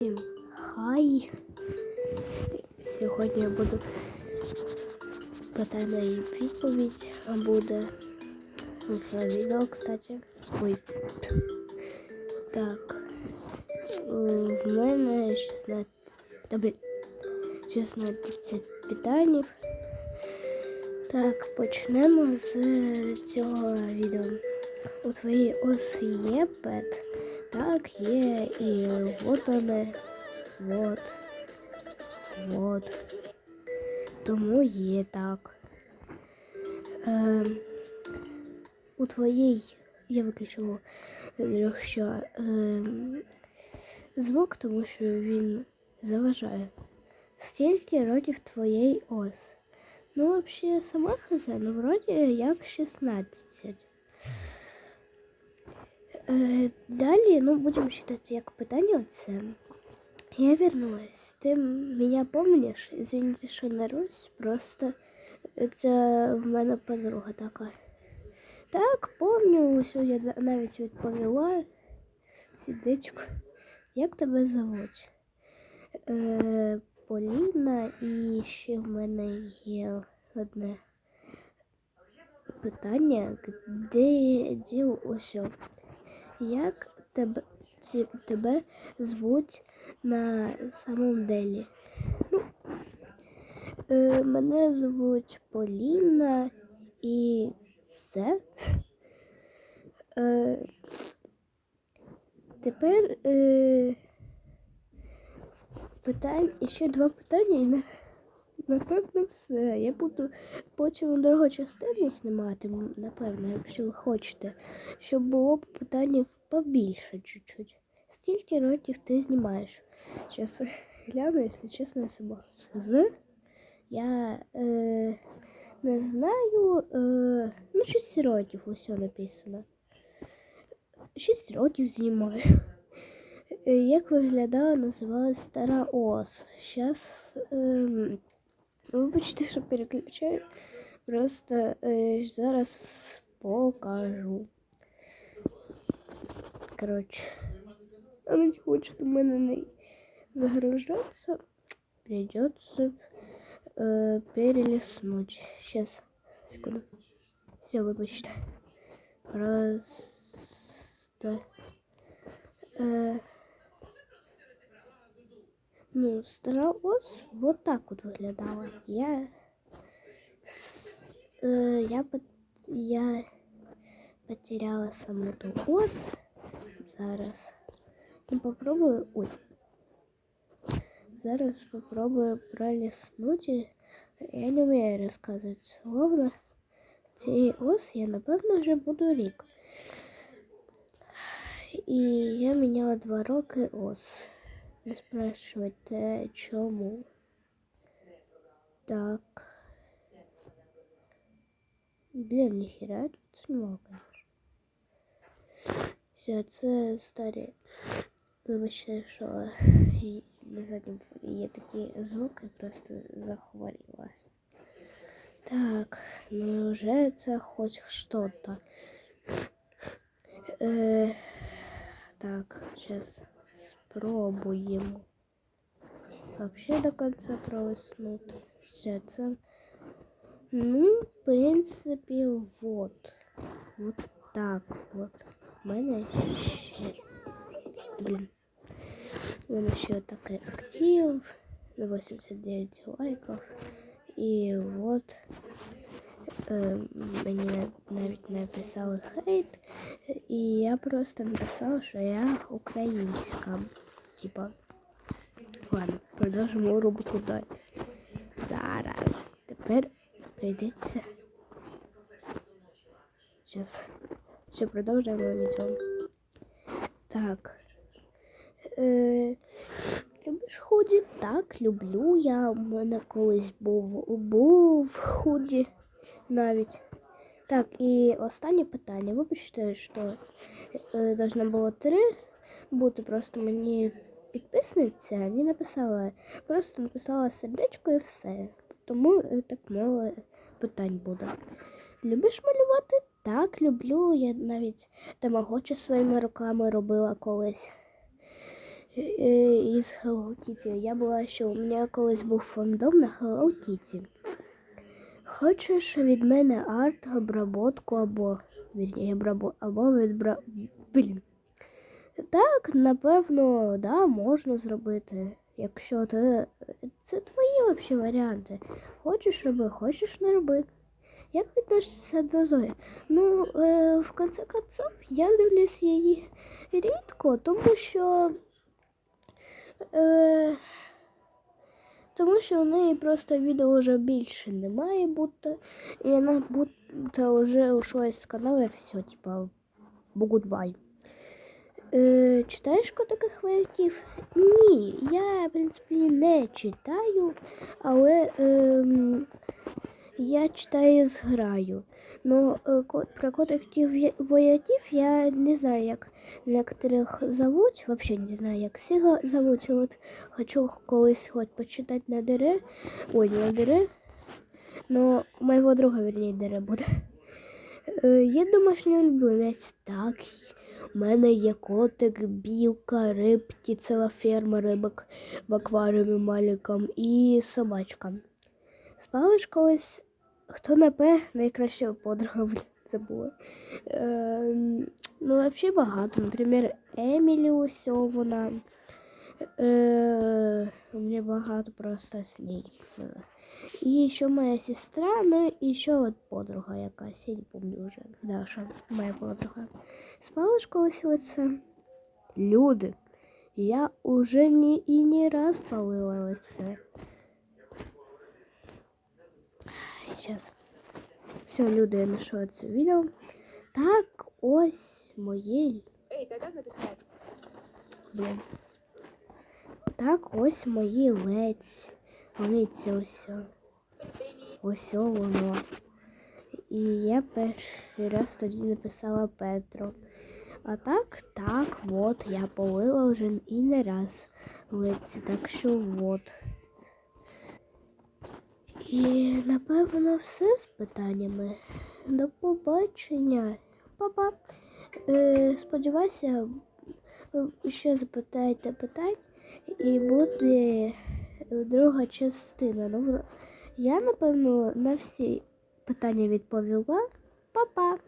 Всім Хай! Сьогодні я буду питання і відповідь буде своє відео, кстати. Ой. Так. В мене 16, 16 питань. Так, почнемо з цього відео. У твоїй осі є пет? Так, є, і от вони. Вот. Вот. Тому є так. Е, у твоїй я виключила е, звук, тому що він заважає. Скільки років твоєї ос? Ну, взагалі, сама ну вроді як 16. Е, далі, ну, будемо вважати як питання це. Я вернулась. Ты меня помнишь? Извините, що нарусь, просто це в мене подруга така. Так, помню, усю я навіть відповіла. Сідечку. Як тебе звуть? Е, Поліна і ще в мене є одне питання, де діл усьо? Як тебе, тебе звуть на самом деле? Ну, е, мене звуть Поліна і все. Е, тепер е, питань, ще два питання напевно все. Я буду потім другу частину знімати, напевно, якщо ви хочете, щоб було питання побільше чуть-чуть. Скільки років ти знімаєш? Зараз гляну, якщо чесно, я сама з. Я е, не знаю. Е, ну, 6 років усе написано. 6 років знімаю. Е, Як виглядала, називалась стара ос. Зараз. Е, вибачте, що переключаю. Просто е, зараз покажу. Коротше. Она не хочет у меня не загружаться. Придется э, перелистнуть. Сейчас, секунду. Все, выбачте. Просто... Э, ну, стара ось вот так вот виглядала. Я... с- Э, я, пот- я потеряла саму ту ось. Зараз. Ну, попробую. Ой. Зараз попробую проліснути. Я не вмію розказувати словно. Цієї ос я, напевно, вже буду рік. І я міняла два роки ос. Не спрашивайте, чому. Так. Блін, ніхіра я тут знімав, конечно. Все, це старі. Вибачте, що і на задньому фоні є такі звуки, просто захворіла. Так, ну вже це хоч що-то. Е, так, зараз спробуємо. Вообще до конца пролистнути. Все це. Ну, в принципі, вот. Вот так вот. У мене ще. Блін. У мене ще такий актив. на 89 лайків. І от е, Мені навіть написали хейт. І я просто написала, що я українська. Типа. Ладно, продовжимо рубрику далі. Зараз. Тепер прийдеться. Сейчас. Все, продовжуємо відео. Так. Е, любиш худі? Так, люблю. Я у мене колись був, був худі навіть. Так, і останнє питання. Вибачте, що е, должно було три бути. Просто мені підписниця не написала. Просто написала сердечко і все. Тому е, так мало питань буде. Любиш малювати? Так, люблю. Я навіть тамагочі своїми руками робила колись. Е, із Hello Kitty. Я була, що у мене колись був фандом на Hello Kitty. Хочеш від мене арт, обработку або вірні, або відбра... Блін. Так, напевно, да, можна зробити. Якщо ти. Це твої взагалі варіанти. Хочеш роби, хочеш не роби. Як відносишся до Зої? Ну, е, в конце концов, я дивлюсь її рідко, тому що. Е, тому що в неї просто відео вже більше не має бути. І вона будто вже ушла з каналу і все, типа, бугудбай. Е, читаєш котиких вояків? Ні, я, в принципі, не читаю, але ем, я читаю з граю. Ну, е, про котиків вояків я не знаю, як некоторих зовуть, взагалі не знаю, як всіх зовуть. От хочу колись хоч почитати на дере. Ой, не на дере. Но у моєго друга, вернее, дере буде. Е, Є домашній улюбленець, так. У мене є котик, білка, рибки, ціла ферма рибок в акваріумі маликом і собачка. Спалиш колись, хто напе, найкраща подруга, забула. Е, ну, взагалі багато. Наприклад, Емілі усьо вона. Е, у мене багато просто з ней. І ще моя сестра, ну і ще от подруга якась, я не пам'ятаю вже. Даша, моя подруга. Спалиш колись лице? Люди. Я уже ні і не раз палила лице. Сейчас. Все, люди, я знайшла це відео. Так, ось моє. Эй, ты обязана это снять? Блін. Так, ось мої лець. Лиця ось. Ось воно. І я перший раз тоді написала Петро. А так, так, от, я полила вже і не раз лиці, так що от. І напевно все з питаннями. До побачення. Па-па. Е, сподіваюся, ще запитаєте питань і буде друга частина. Ну, я, напевно, на всі питання відповіла. Па-па!